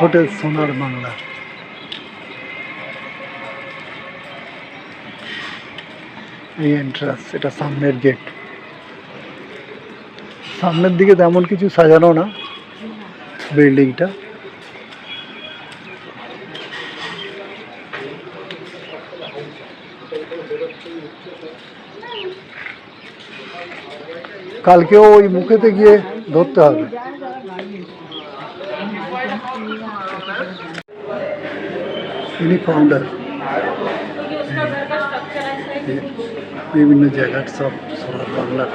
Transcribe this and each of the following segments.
Hotel Sonar Bangla. এই entrance এটা সামনের গেট সামনের দিকে তেমন কিছু সাজানো না বিল্ডিংটা কালকেও ওই মুখেতে গিয়ে ধরতে হবে। ইনি ফাউন্ডার বিভিন্ন জায়গার সব সোনার বাংলার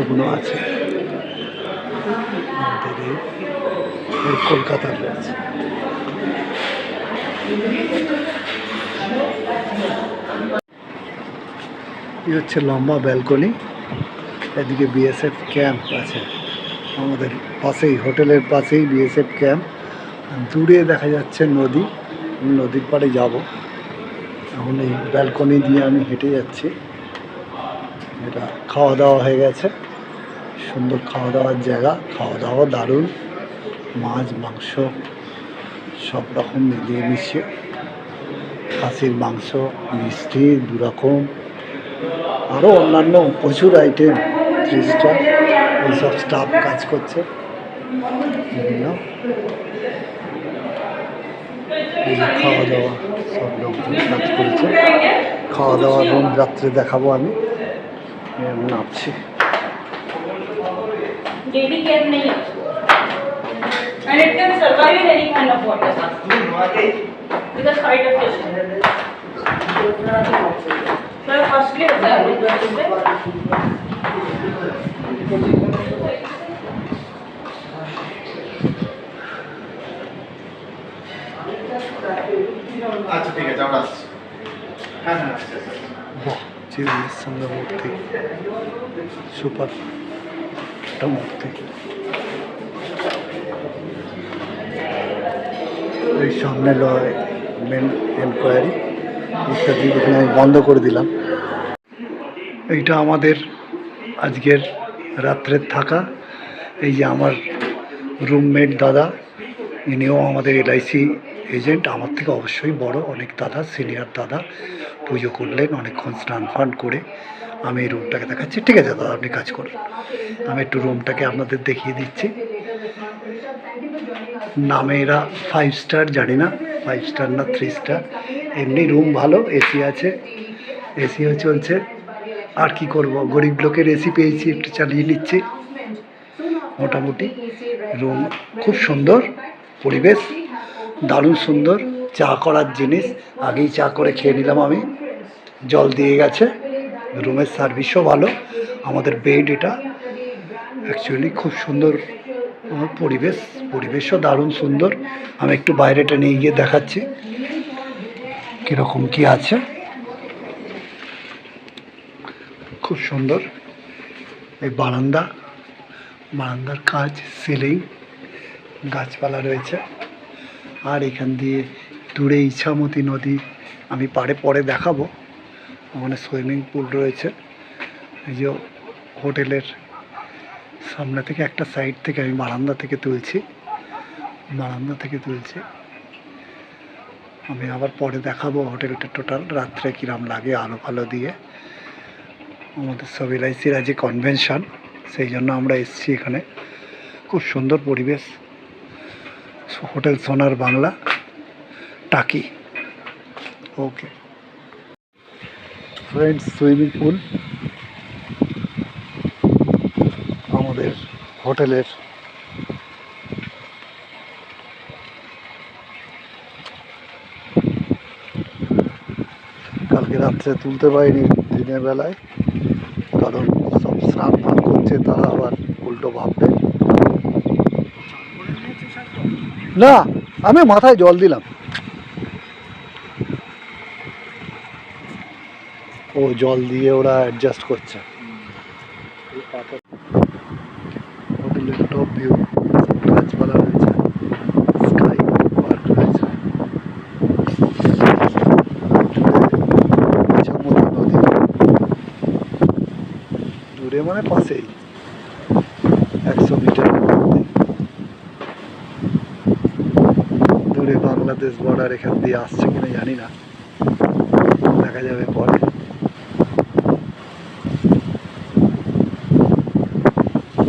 ওগুলো আছে। কলকাতার রয়েছে। এই হচ্ছে লম্বা ব্যালকনি। এদিকে বিএসএফ ক্যাম্প আছে। আমাদের পাশেই, হোটেলের পাশেই বিএসএফ ক্যাম্প। দূরে দেখা যাচ্ছে নদী। আমি নদীর পাড়ে যাব। এখন এই ব্যালকনি দিয়ে আমি হেঁটে যাচ্ছি। এটা খাওয়া দাওয়া হয়ে গেছে। সুন্দর খাওয়া দাওয়ার জায়গা। খাওয়া দাওয়া দারুণ। মাছ, মাংস সব রকম মিলিয়ে মিশিয়ে। খাসির মাংস, মিষ্টি দু রকম আরও অন্যান্য প্রচুর আইটেম ত্রিশটা এইসব স্টাফ কাজ করছে। বিভিন্ন খাওয়া দাওয়া সব লোকজন কাজ করেছে। খাওয়া দাওয়া রুম রাত্রে দেখাবো আমি। নামছি। डेली আচ্ছা ঠিক আছে আমরা আসছি। হ্যাঁ হ্যাঁ আসছি, আসছি। বাহ সঙ্গে মূর্তি সুপার। একটা মূর্তি এই সামনে লয় মেন এনকোয়ারি ইত্যাদি এখানে আমি বন্ধ করে দিলাম। এইটা আমাদের আজকের রাত্রের থাকা। এই যে আমার রুমমেট দাদা ইনিও আমাদের এলআইসি এজেন্ট আমার থেকে অবশ্যই বড়, অনেক দাদা, সিনিয়র দাদা। পুজো করলেন, অনেকক্ষণ স্নান ফান করে আমি এই রুমটাকে দেখাচ্ছি। ঠিক আছে দাদা, আপনি কাজ করুন। আমি একটু রুমটাকে আপনাদের দেখিয়ে দিচ্ছি। নামে এরা ফাইভ স্টার জানি না ফাইভ স্টার না থ্রি স্টার এমনি রুম ভালো এসি আছে। এসিও চলছে। আর কি করব? গরিব লোকের এসি পেয়েছি, একটু চালিয়ে নিচ্ছি। মোটামুটি রুম খুব সুন্দর, পরিবেশ দারুণ সুন্দর। চা করার জিনিস। আগেই চা করে খেয়ে নিলাম আমি। জল দিয়ে গেছে। রুমের সার্ভিসও ভালো। আমাদের বেড এটা। অ্যাকচুয়ালি খুব সুন্দর পরিবেশ। পরিবেশও দারুণ সুন্দর। আমি একটু বাইরেটা নিয়ে গিয়ে দেখাচ্ছি। কীরকম কি আছে। খুব সুন্দর। এই বারান্দা। বারান্দার কাজ সিলিং, গাছপালা রয়েছে। আর এখান দিয়ে দূরে ইছামতি নদী আমি পাড়ে পরে দেখাবো। ওখানে সুইমিং পুল রয়েছে। এই যে হোটেলের সামনে থেকে একটা সাইড থেকে আমি বারান্দা থেকে তুলছি। বারান্দা থেকে তুলছি। আমি আবার পরে দেখাবো হোটেলটা টোটাল রাত্রে কিরাম লাগে, আলো ফালো দিয়ে। আমাদের সব এলআইসির আজকে কনভেনশন সেই জন্য আমরা এসেছি এখানে। খুব সুন্দর পরিবেশ। Hotel Sonar Bangla, Taki. Okay friends swimming pool আমাদের হোটেলের কালকে রাত্রে তুলতে পারিনি দিনের বেলায়, কারণ সব স্নান করছে, তারা আবার উল্টো ভাববে। না, আমি মাথায় জল দিলাম। ও জল দিয়ে ওরা অ্যাডজাস্ট করছে। গাছপালা রয়েছে দূরে মানে পাশেই। বাংলাদেশ বর্ডার এখান দিয়ে আসছে কিনা জানি না। দেখা যাবে পরে।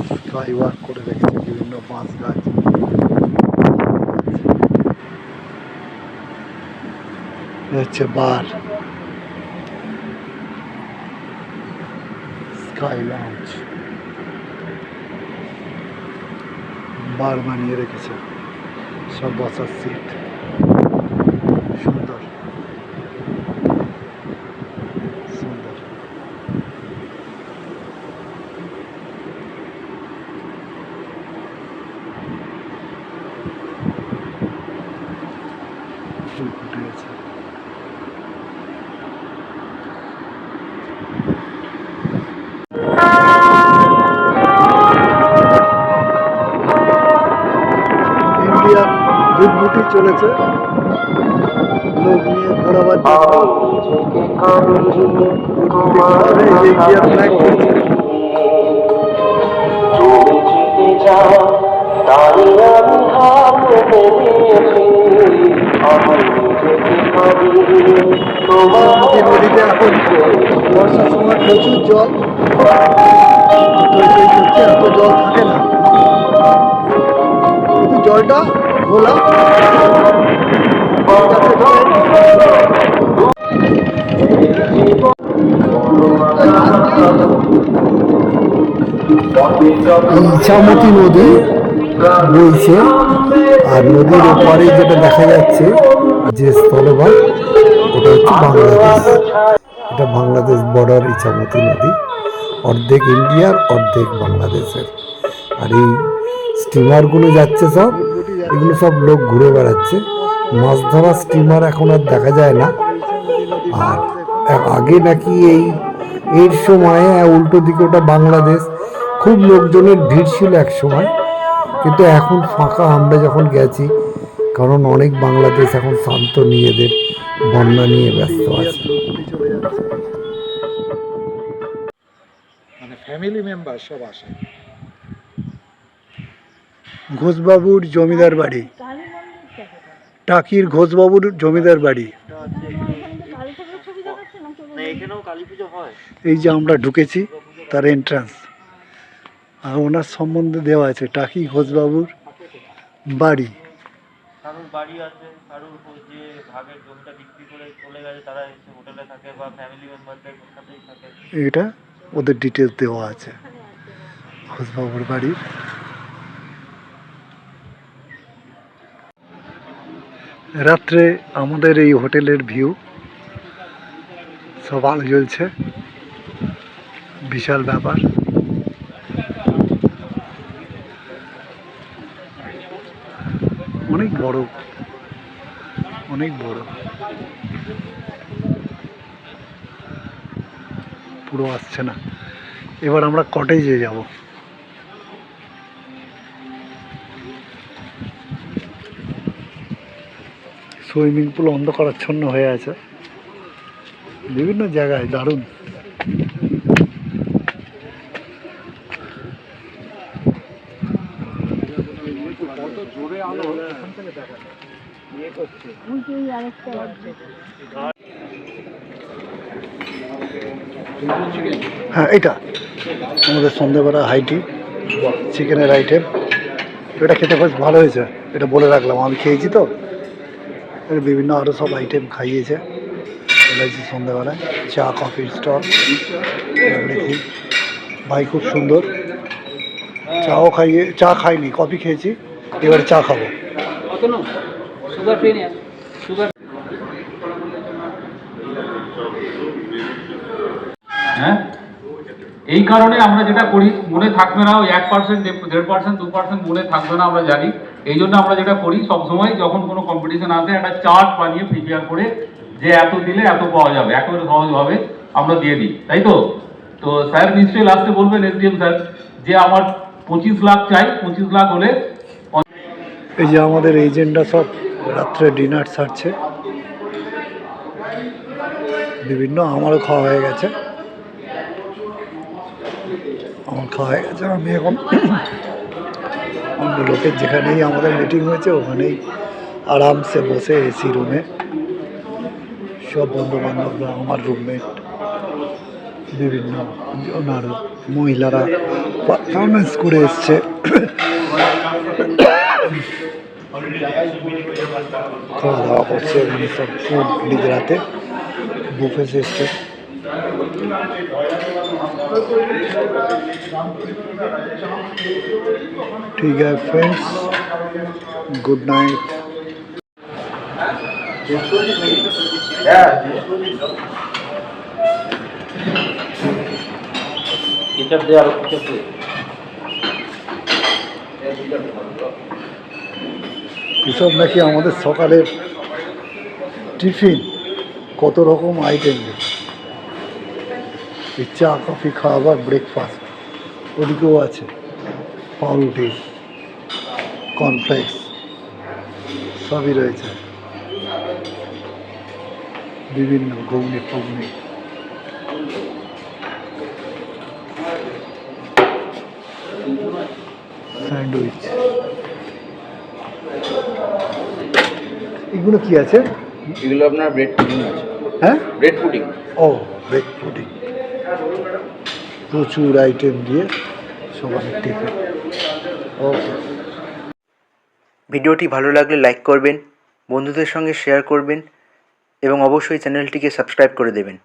স্কাই ওয়াক করে রেখেছে বিভিন্ন বাঁশ গাছ। হচ্ছে বার স্কাই লঞ্চ বার বানিয়ে রেখেছে। সব বসার সিট চলেছে। লোক নিয়ে ঘোরাবার নদীতে এখন বর্ষার সময় প্রচুর জল। এত জল থাকে না। কিন্তু জলটা ইছামতি নদী বইছে, আর নদীর ওপারে যেটা দেখা যাচ্ছে, যে স্থলভাগ, ওটা হচ্ছে বাংলাদেশ। এটা বাংলাদেশ বর্ডার ইছামতি নদী। অর্ধেক ইন্ডিয়ার, অর্ধেক বাংলাদেশের। আর এই স্টিমারগুলো যাচ্ছে সব এগুলো সব লোক ঘুরে বেড়াচ্ছে। মাছ ধরা স্টিমার এখন আর দেখা যায় না। আর আগে নাকি এই, এর সময় উল্টো দিকে ওটা বাংলাদেশ। খুব লোকজনের ভিড় ছিল এক সময়। কিন্তু এখন ফাঁকা আমরা যখন গেছি, কারণ অনেক বাংলাদেশ এখন শান্ত নিজেদের, বন্যা নিয়ে ব্যস্ত আছে। মানে ফ্যামিলি মেম্বার সব আসে। ঘোষবাবুর জমিদার বাড়ি। টাকির ঘোষবাবুর জমিদার বাড়ি। না এখানেও কালী পুজো হয়। এই যে আমরা ঢুকেছি তার এন্ট্রান্স আর ওনার সম্বন্ধে দেওয়া আছে টাকি ঘোষবাবুর বাড়ি। কারোর বাড়ি আছে কারোর যে ভাগের জমিটা বিক্রি করে চলে গেছে তারা এসে হোটেলে থাকে বা ফ্যামিলি মেম্বারদের সাথেই থাকে। এটা ওদের ডিটেলস দেওয়া আছে। ঘোষবাবুর বাড়ির রাত্রে আমাদের এই হোটেলের ভিউ। সব আলো জ্বলছে। বিশাল ব্যাপার। অনেক বড়। অনেক বড়। পুরো আসছে না। এবার আমরা কটেজে যাব। সুইমিং পুল অন্ধকারাচ্ছন্ন হয়ে আছে। বিভিন্ন জায়গায় দারুণ। হ্যাঁ এটা আমাদের সন্ধেবেলা হাইটি চিকেনের আইটেম এটা খেতে বেশ ভালো হয়েছে। এটা বলে রাখলাম। আমি খেয়েছি তো। বিভিন্ন আরও সব আইটেম খাইয়েছে। হচ্ছে সন্ধ্যেবেলায় চা কফির স্টল ভাই খুব সুন্দর। চাও খাইয়ে চা খাইনি কফি খেয়েছি। এবারে চা খাব। হ্যাঁ? এই কারণে আমরা যেটা করি মনে থাকবে না ওই এক পার্সেন্ট দেড় পার্সেন্ট দু পার্সেন্ট মনে থাকবে না আমরা জানি। এই জন্য আমরা যেটা করি, সবসময় যখন কোনো কম্পিটিশন আসে, একটা চার্ট বানিয়ে প্রিপেয়ার করে যে এত দিলে এত পাওয়া যাবে, একেবারে সহজভাবে আমরা দিয়ে দিই, তাই তো? তো স্যার নিশ্চয়ই লাস্টে বলবেন এসডিএম স্যার, যে আমার পঁচিশ লাখ চাই, পঁচিশ লাখ হলে এই যে আমাদের এজেন্টরা সব রাত্রে ডিনার সারছে। বিভিন্ন আমারও খাওয়া হয়ে গেছে। আমার খাওয়া হয়ে গেছে, আমি এখন অন্য লোকের যেখানেই আমাদের মিটিং হয়েছে, ওখানেই আরামসে বসে এসি রুমে সব বন্ধু বান্ধবরা আমার রুমমেট বিভিন্ন মহিলারা পারফরমেন্স করে এসছে। খাওয়া দাওয়া করছে সব ফুড নিজের হাতে বুফে সিস্টেম ঠিক আছে ফ্রেন্ডস গুড নাইট কিতাব দেওয়ার নাকি আমাদের সকালের টিফিন? কত রকম আইটেম এই চা কফি খাওয়াবার ব্রেকফাস্ট ওদিকেও আছে। পাউরুটি কর্নফ্লেক্স সবই রয়েছে। বিভিন্ন ঘুগনি ফুগনি। স্যান্ডউইচ এগুলো কি আছে? এগুলো আপনার ব্রেড পুডিং আছে। হ্যাঁ? ব্রেড পুডিং ও ব্রেক পুডিং প্রচুর আইটেম দিয়ে সবাই টিফিন ওকে ভিডিওটি ভালো লাগলে লাইক করবেন, বন্ধুদের সঙ্গে শেয়ার করবেন এবং অবশ্যই চ্যানেলটিকে সাবস্ক্রাইব করে দেবেন।